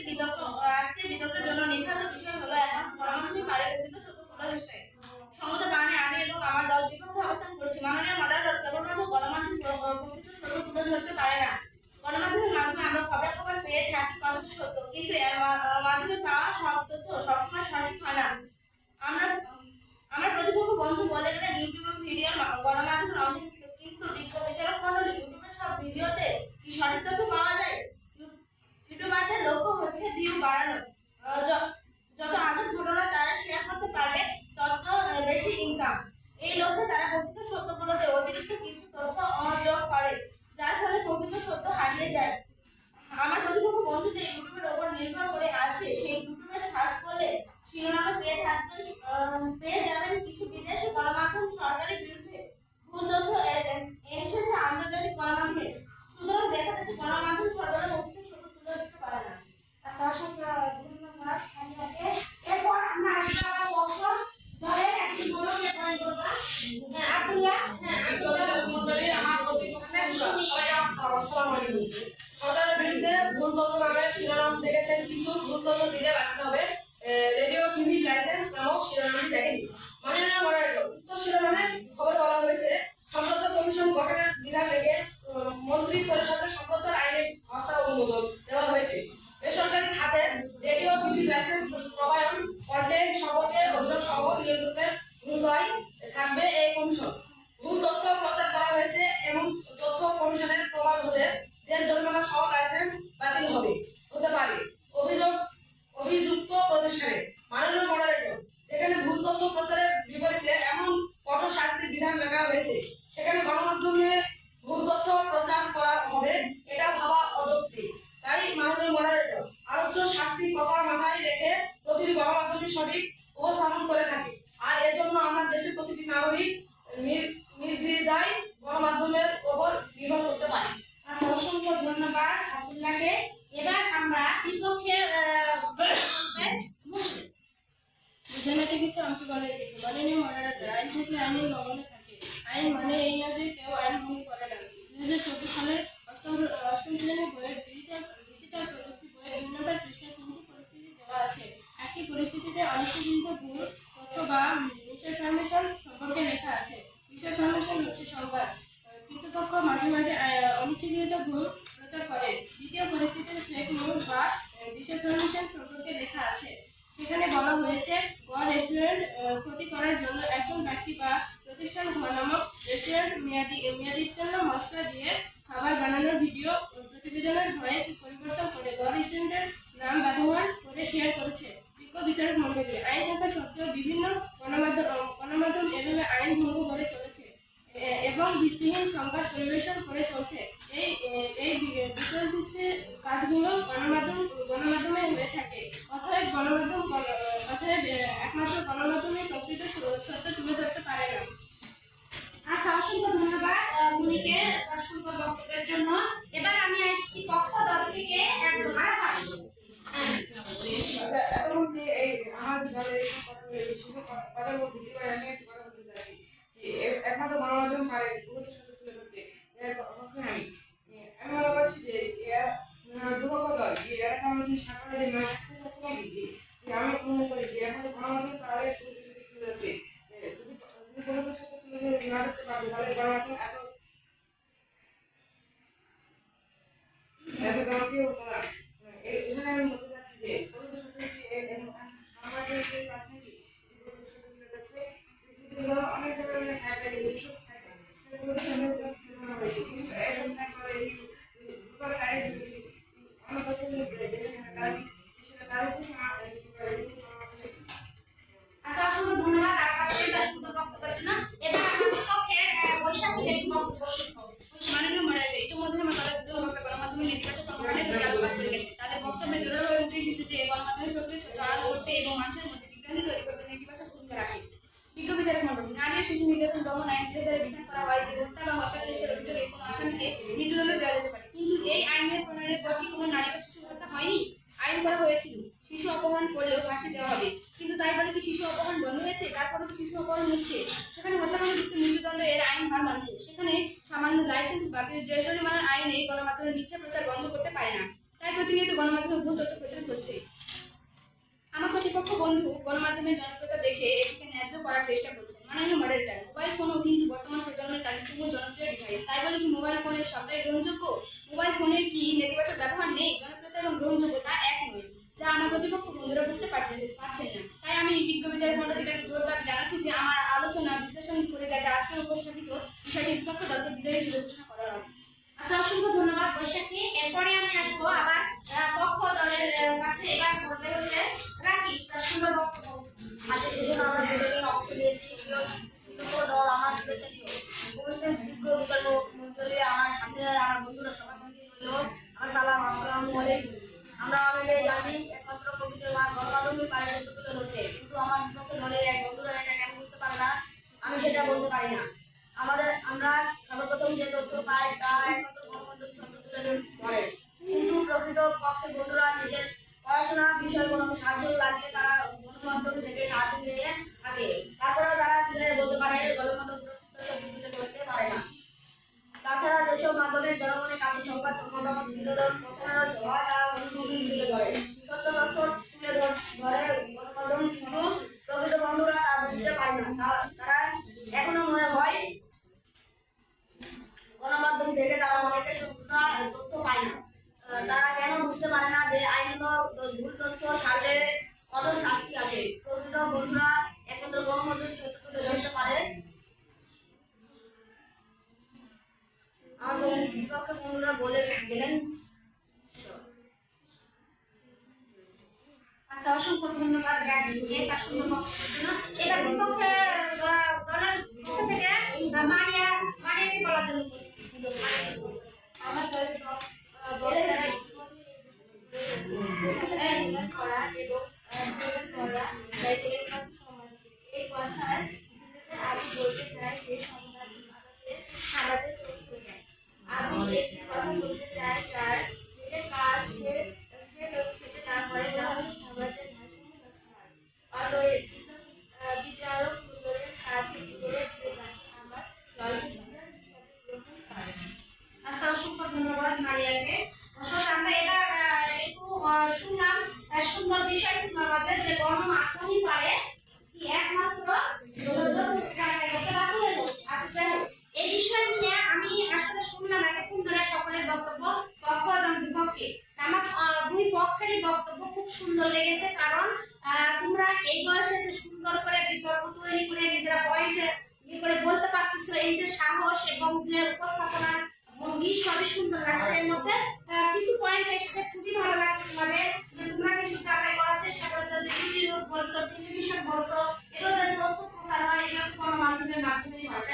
আজকে বিতর্ক আজকে বিতর্কের জন্য নির্ধারিত বিষয় হলো এখন পরমাণবিক পারমাণবিক সত্য খোলা হয়েছে সমস্ত কারণে আমি এবং আমার দল বিপক্ষে অবস্থান করছি। মাননীয় মডারেটর কেবলমাত্র গণমাধ্যম প্রকৃত সত্য তুলে ধরতে পারে না। গণমাধ্যমের মাধ্যমে আমরা খবর খবর পেয়ে থাকি কত সত্য, কিন্তু মাধ্যমে পাওয়া সব তথ্য সবসময় সঠিক হয় না। আমরা, আমার প্রতিপক্ষ বন্ধু বলে গেলে ইউটিউব ভিডিও গণমাধ্যমের অংশ কিন্তু বিজ্ঞ বিচারক মন্ডল ইউটিউবের সব ভিডিওতে কি সঠিক তথ্য পাওয়া যায়? New barn. থাকে এবার আমরা কৃষককে কিছু? আমাকে বলে রেখেছে মনে আইন থেকে আইনের লবণে থাকে। আইন মানে এই না যে কেউ আইন ভঙ্গ করে না। দু হাজার চব্বিশ সালের অষ্টম অষ্টম শ্রেণির বইয়ের রেস্টোরেশন সম্পর্কে লেখা আছে। সেখানে বলা হয়েছে গ রেস্টুরেন্ট ক্ষতি করার জন্য একজন ব্যক্তি বা প্রতিষ্ঠান ঘর নামক রেস্টুরেন্ট মেয়াদি মেয়াদিত্ব গণমাধ্যম অর্থাৎ একমাত্র গণমাধ্যমে প্রকৃত সত্য তুলে ধরতে পারে না আচ্ছা অসংখ্য ধন্যবাদ উনিকে অসংখ্য বক্তব্যের জন্য। এবার আমি আসছি পক্ষ দল থেকে এক একমাত্র গণমাধ্যম পারে গুরুত্ব সত্য তুলে ধরতে। happened in প্রয়োজনীয় মানার আইনে গণমাধ্যমের মিথ্যা প্রচার বন্ধ করতে পারে না। তাই প্রতিনিয়ত গণমাধ্যমে ভুল তথ্য প্রচার করছে আমার প্রতিপক্ষ বন্ধু গণমাধ্যমের জনপ্রিয়তা দেখে এটিকে ন্যায্য করার চেষ্টা করছে মাননীয় মডেলটা মোবাইল ফোনও কিন্তু বর্তমান প্রজন্মের কাছে খুব জনপ্রিয় ডিভাইস তাই বলে কি মোবাইল ফোনের সবটাই গ্রহণযোগ্য? মোবাইল ফোনের আমাদের, আমরা সর্বপ্রথম যে তথ্য পাই, তা একমাত্র গণমাধ্যম কিন্তু প্রকৃত বন্ধুরা নিজের পড়াশোনা বিষয় কোনো সাহায্য লাগলে তারা গণমাধ্যম থেকে সাহায্য নিয়ে থাকে। তারপরেও তারা বলতে পারে, গণমাধ্যম এসব মাধ্যমে জনগণের কাছে সংবাদ, মতামত, বিনোদন প্রচারণা জোয়া তুলে ধরে সত্য তথ্য তুলে ধরে এসেছে খুবই ভালো লাগছে তোমাদের। যে তোমরা কিন্তু যাচাই করার চেষ্টা করছ যে টিভি বলছো টেলিভিশন বলছো, এগুলো যে তথ্য প্রচার হয়, এগুলো তোমার মাধ্যমে মাধ্যমেই হয়